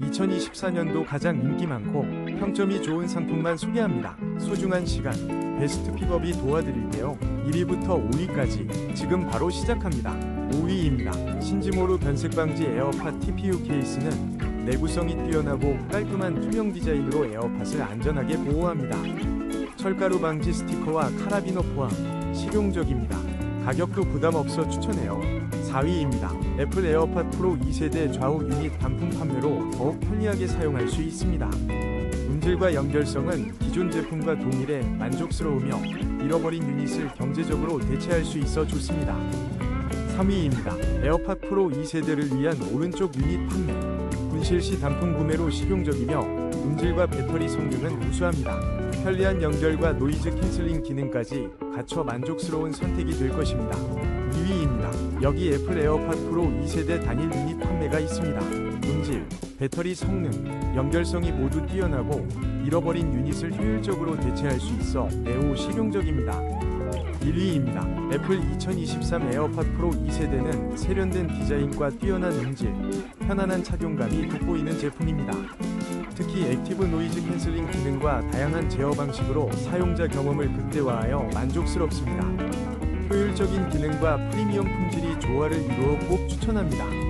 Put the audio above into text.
2024년도 가장 인기 많고 평점이 좋은 상품만 소개합니다. 소중한 시간, 베스트 픽업이 도와드릴게요. 1위부터 5위까지 지금 바로 시작합니다. 5위입니다. 신지모로 변색 방지 에어팟 TPU 케이스는 내구성이 뛰어나고 깔끔한 투명 디자인으로 에어팟을 안전하게 보호합니다. 철가루 방지 스티커와 카라비너 포함 실용적입니다. 가격도 부담 없어 추천해요. 4위입니다. 애플 에어팟 프로 2세대 좌우 유닛 단품 판매로 더욱 편리하게 사용할 수 있습니다. 음질과 연결성은 기존 제품과 동일해 만족스러우며 잃어버린 유닛을 경제적으로 대체할 수 있어 좋습니다. 3위입니다. 에어팟 프로 2세대를 위한 오른쪽 유닛 판매. 분실 시 단품 구매로 실용적이며 음질과 배터리 성능은 우수합니다. 편리한 연결과 노이즈 캔슬링 기능까지 갖춰 만족스러운 선택이 될 것입니다. 2위입니다. 여기 애플 에어팟 프로 2세대 단일 유닛 판매가 있습니다. 음질, 배터리 성능, 연결성이 모두 뛰어나고 잃어버린 유닛을 효율적으로 대체할 수 있어 매우 실용적입니다. 1위입니다. 애플 2023 에어팟 프로 2세대는 세련된 디자인과 뛰어난 음질, 편안한 착용감이 돋보이는 제품입니다. 특히 액티브 노이즈 캔슬링 기능과 다양한 제어 방식으로 사용자 경험을 극대화하여 만족스럽습니다. 효율적인 기능과 프리미엄 품질이 조화를 이루어 꼭 추천합니다.